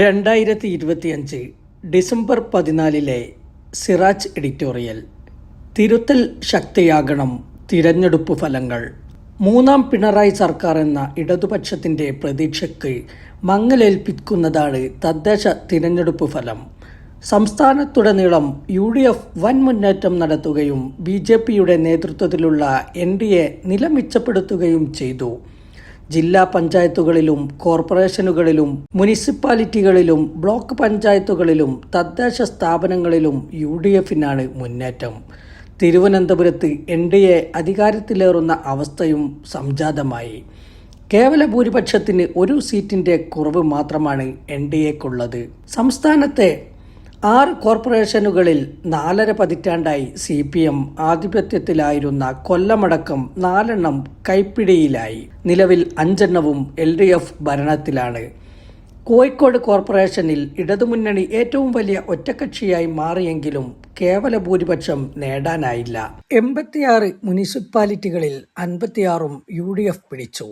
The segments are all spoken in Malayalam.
രണ്ടായിരത്തി ഇരുപത്തിയഞ്ച് ഡിസംബർ പതിനാലിലെ സിറാജ് എഡിറ്റോറിയൽ തിരുത്തൽ ശക്തിയാകണം തിരഞ്ഞെടുപ്പ് ഫലങ്ങൾ. മൂന്നാം പിണറായി സർക്കാർ എന്ന ഇടതുപക്ഷത്തിന്റെ പ്രതീക്ഷയ്ക്ക് മങ്ങലേൽപ്പിക്കുന്നതാണ് തദ്ദേശ തിരഞ്ഞെടുപ്പ് ഫലം. സംസ്ഥാനത്തുടനീളം യു ഡി എഫ് വൻ മുന്നേറ്റം നടത്തുകയും ബി ജെ പിയുടെ നേതൃത്വത്തിലുള്ള എൻ ഡി എ നില മെച്ചപ്പെടുത്തുകയും ചെയ്തു. ജില്ലാ പഞ്ചായത്തുകളിലും കോർപ്പറേഷനുകളിലും മുനിസിപ്പാലിറ്റികളിലും ബ്ലോക്ക് പഞ്ചായത്തുകളിലും തദ്ദേശ സ്ഥാപനങ്ങളിലും യു ഡി എഫിനാണ് മുന്നേറ്റം. തിരുവനന്തപുരത്ത് എൻ ഡി എ അധികാരത്തിലേറുന്ന അവസ്ഥയും സംജാതമായി. കേവല ഭൂരിപക്ഷത്തിന് ഒരു സീറ്റിന്റെ കുറവ് മാത്രമാണ് എൻ ഡി എക്കുള്ളത്. സംസ്ഥാനത്തെ ആറ് കോർപ്പറേഷനുകളിൽ നാലര പതിറ്റാണ്ടായി സി പി എം ആധിപത്യത്തിലായിരുന്ന കൊല്ലമടക്കം നാലെണ്ണം കൈപ്പിടിയിലായി. നിലവിൽ അഞ്ചെണ്ണവും എൽ ഡി എഫ് ഭരണത്തിലാണ്. കോഴിക്കോട് കോർപ്പറേഷനിൽ ഇടതുമുന്നണി ഏറ്റവും വലിയ ഒറ്റക്കക്ഷിയായി മാറിയെങ്കിലും കേവല ഭൂരിപക്ഷം നേടാനായില്ല. എൺപത്തിയാറ് മുനിസിപ്പാലിറ്റികളിൽ അൻപത്തിയാറും യു ഡി എഫ് പിടിച്ചു.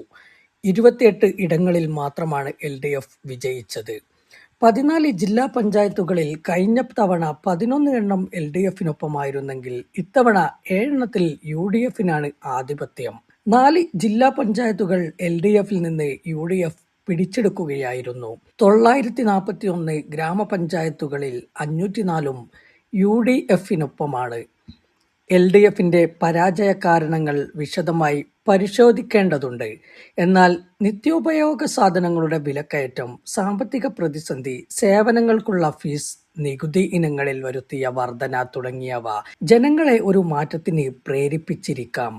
ഇരുപത്തിയെട്ട് ഇടങ്ങളിൽ മാത്രമാണ് എൽ ഡി എഫ് വിജയിച്ചത്. പതിനാല് ജില്ലാ പഞ്ചായത്തുകളിൽ കഴിഞ്ഞ തവണ പതിനൊന്ന് എണ്ണം എൽ ഡി എഫിനൊപ്പമായിരുന്നെങ്കിൽ ഇത്തവണ ഏഴെണ്ണത്തിൽ യു ഡി എഫിനാണ് ആധിപത്യം. നാല് ജില്ലാ പഞ്ചായത്തുകൾ എൽ ഡി എഫിൽ നിന്ന് യു ഡി എഫ് പിടിച്ചെടുക്കുകയായിരുന്നു. തൊള്ളായിരത്തി നാൽപ്പത്തി ഒന്ന് ഗ്രാമപഞ്ചായത്തുകളിൽ അഞ്ഞൂറ്റിനാലും യു ഡി എഫിനൊപ്പമാണ്. എൽ ഡി എഫിന്റെ പരാജയ കാരണങ്ങൾ വിശദമായി പരിശോധിക്കേണ്ടതുണ്ട്. എന്നാൽ നിത്യോപയോഗ സാധനങ്ങളുടെ വിലക്കയറ്റം സാമ്പത്തിക പ്രതിസന്ധി സേവനങ്ങൾക്കുള്ള ഫീസ് നികുതി ഇനങ്ങളിൽ വരുത്തിയ വർധന തുടങ്ങിയവ ജനങ്ങളെ ഒരു മാറ്റത്തിന് പ്രേരിപ്പിച്ചിരിക്കാം.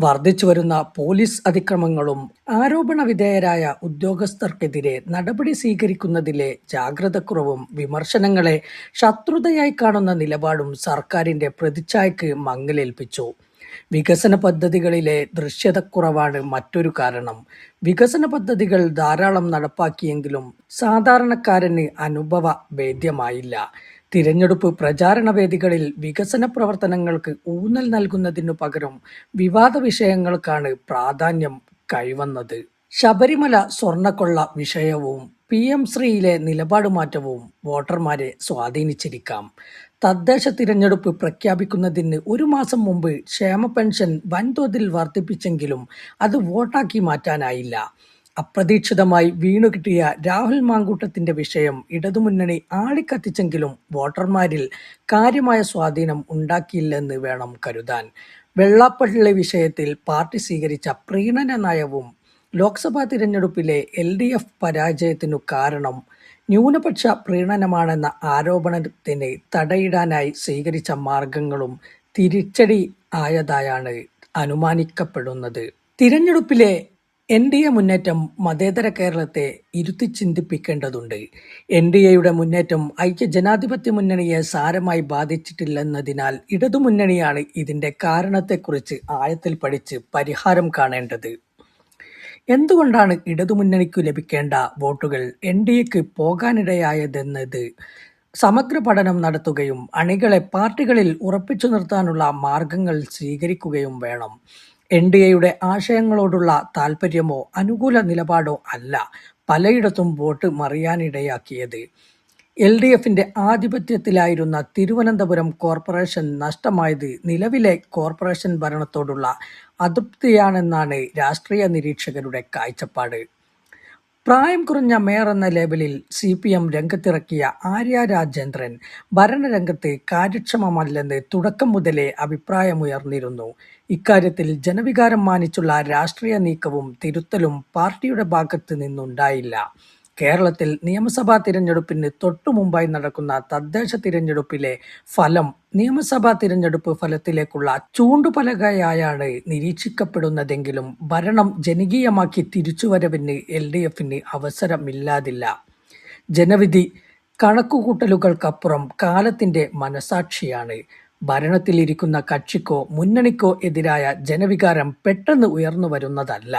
വർദ്ധിച്ചു വരുന്ന പോലീസ് അതിക്രമങ്ങളും ആരോപണ വിധേയരായ ഉദ്യോഗസ്ഥർക്കെതിരെ നടപടി സ്വീകരിക്കുന്നതിലെ ജാഗ്രതക്കുറവും വിമർശനങ്ങളെ ശത്രുതയായി കാണുന്ന നിലപാടും സർക്കാരിന്റെ പ്രതിച്ഛായക്ക് മങ്ങലേൽപ്പിച്ചു. വികസന പദ്ധതികളിലെ ദൃശ്യതക്കുറവാണ് മറ്റൊരു കാരണം. വികസന പദ്ധതികൾ ധാരാളം നടപ്പാക്കിയെങ്കിലും സാധാരണക്കാരന് അനുഭവ വേദ്യമായില്ല തിരഞ്ഞെടുപ്പ് പ്രചാരണ വേദികളിൽ വികസന പ്രവർത്തനങ്ങൾക്ക് ഊന്നൽ നൽകുന്നതിനു പകരം വിവാദ വിഷയങ്ങൾക്കാണ് പ്രാധാന്യം കൈവന്നത്. ശബരിമല സ്വർണക്കൊള്ള വിഷയവും പി എം ശ്രീയിലെ നിലപാട് മാറ്റവും വോട്ടർമാരെ സ്വാധീനിച്ചിരിക്കാം. തദ്ദേശ തിരഞ്ഞെടുപ്പ് പ്രഖ്യാപിക്കുന്നതിന് ഒരു മാസം മുമ്പ് ക്ഷേമ പെൻഷൻ വൻതോതിൽ വർദ്ധിപ്പിച്ചെങ്കിലും അത് വോട്ടാക്കി മാറ്റാനായില്ല. അപ്രതീക്ഷിതമായി വീണുകിട്ടിയ രാഹുൽ മാങ്കൂട്ടത്തിന്റെ വിഷയം ഇടതുമുന്നണി ആളിക്കത്തിച്ചെങ്കിലും വോട്ടർമാരിൽ കാര്യമായ സ്വാധീനം ഉണ്ടാക്കിയില്ലെന്ന് വേണം കരുതാൻ. വെള്ളാപ്പള്ളി വിഷയത്തിൽ പാർട്ടി സ്വീകരിച്ച പ്രീണന നയവും ലോക്സഭാ തിരഞ്ഞെടുപ്പിലെ എൽ ഡി എഫ് പരാജയത്തിനു കാരണം ന്യൂനപക്ഷ പ്രീണനമാണെന്ന ആരോപണത്തിന് തടയിടാനായി സ്വീകരിച്ച മാർഗങ്ങളും തിരിച്ചടി ആയതായാണ് അനുമാനിക്കപ്പെടുന്നത്. തിരഞ്ഞെടുപ്പിലെ എൻ ഡി എ മുന്നേറ്റം മതേതര കേരളത്തെ ഇരുത്തി ചിന്തിപ്പിക്കേണ്ടതുണ്ട്. എൻ ഡി എയുടെ മുന്നേറ്റം ഐക്യ ജനാധിപത്യ മുന്നണിയെ സാരമായി ബാധിച്ചിട്ടില്ലെന്നതിനാൽ ഇടതുമുന്നണിയാണ് ഇതിന്റെ കാരണത്തെക്കുറിച്ച് ആഴത്തിൽ പഠിച്ച് പരിഹാരം കാണേണ്ടത്. എന്തുകൊണ്ടാണ് ഇടതുമുന്നണിക്കു ലഭിക്കേണ്ട വോട്ടുകൾ എൻ ഡി എക്ക് പോകാനിടയായതെന്നത്? സമഗ്ര പഠനം നടത്തുകയും അണികളെ പാർട്ടികളിൽ ഉറപ്പിച്ചു നിർത്താനുള്ള മാർഗങ്ങൾ സ്വീകരിക്കുകയും വേണം. എൻ ഡി എയുടെ ആശയങ്ങളോടുള്ള താൽപ്പര്യമോ അനുകൂല നിലപാടോ അല്ല പലയിടത്തും വോട്ട് മറിയാനിടയാക്കിയത്. എൽ ഡി എഫിന്റെ ആധിപത്യത്തിലായിരുന്ന തിരുവനന്തപുരം കോർപ്പറേഷൻ നഷ്ടമായത് നിലവിലെ കോർപ്പറേഷൻ ഭരണത്തോടുള്ള അതൃപ്തിയാണെന്നാണ് രാഷ്ട്രീയ നിരീക്ഷകരുടെ കാഴ്ചപ്പാട്. പ്രായം കുറഞ്ഞ മേയർ എന്ന ലേബലിൽ സി പി എം രംഗത്തിറക്കിയ ആര്യ രാജേന്ദ്രൻ ഭരണരംഗത്ത് കാര്യക്ഷമമല്ലെന്ന് തുടക്കം മുതലേ അഭിപ്രായമുയർന്നിരുന്നു. ഇക്കാര്യത്തിൽ ജനവികാരം മാനിച്ചുള്ള രാഷ്ട്രീയ നീക്കവും തിരുത്തലും പാർട്ടിയുടെ ഭാഗത്ത് നിന്നുണ്ടായില്ല. കേരളത്തിൽ നിയമസഭാ തിരഞ്ഞെടുപ്പിന് തൊട്ടു മുമ്പായി നടക്കുന്ന തദ്ദേശ തിരഞ്ഞെടുപ്പിലെ ഫലം നിയമസഭാ തിരഞ്ഞെടുപ്പ് ഫലത്തിലേക്കുള്ള ചൂണ്ടുപലകയായാണ് നിരീക്ഷിക്കപ്പെടുന്നതെങ്കിലും ഭരണം ജനകീയമാക്കി തിരിച്ചുവരവിന് എൽ ഡി എഫിന് അവസരമില്ലാതില്ല. ജനവിധി കണക്കുകൂട്ടലുകൾക്കപ്പുറം കാലത്തിന്റെ മനസാക്ഷിയാണ്. ഭരണത്തിലിരിക്കുന്ന കക്ഷിക്കോ മുന്നണിക്കോ എതിരായ ജനവികാരം പെട്ടെന്ന് ഉയർന്നു വരുന്നതല്ല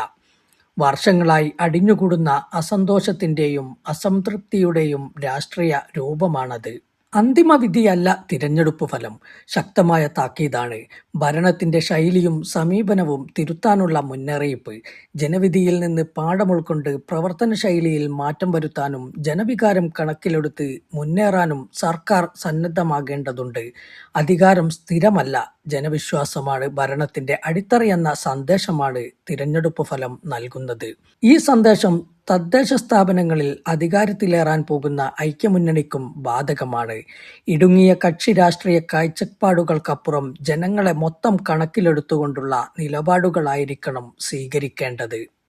വർഷങ്ങളായി അടിഞ്ഞുകൂടുന്ന അസന്തോഷത്തിന്റെയും അസംതൃപ്തിയുടെയും രാഷ്ട്രീയ രൂപമാണത്. അന്തിമ വിധിയല്ല തിരഞ്ഞെടുപ്പ് ഫലം. ശക്തമായ താക്കീതാണ്. ഭരണത്തിന്റെ ശൈലിയും സമീപനവും തിരുത്താനുള്ള മുന്നറിയിപ്പ്. ജനവിധിയിൽ നിന്ന് പാഠമുൾക്കൊണ്ട് പ്രവർത്തന ശൈലിയിൽ മാറ്റം വരുത്താനും ജനവികാരം കണക്കിലെടുത്ത് മുന്നേറാനും സർക്കാർ സന്നദ്ധമാകേണ്ടതുണ്ട്. അധികാരം സ്ഥിരമല്ല ജനവിശ്വാസമാണ്. ഭരണത്തിന്റെ അടിത്തറയെന്ന സന്ദേശമാണ് തിരഞ്ഞെടുപ്പ് ഫലം നൽകുന്നത്. ഈ സന്ദേശം തദ്ദേശ സ്ഥാപനങ്ങളിൽ അധികാരത്തിലേറാൻ പോകുന്ന ഐക്യമുന്നണിക്കും ബാധകമാണ്. ഇടുങ്ങിയ കക്ഷി രാഷ്ട്രീയ കാഴ്ചപ്പാടുകൾക്കപ്പുറം ജനങ്ങളെ മൊത്തം കണക്കിലെടുത്തുകൊണ്ടുള്ള നിലപാടുകളായിരിക്കണം സ്വീകരിക്കേണ്ടത്.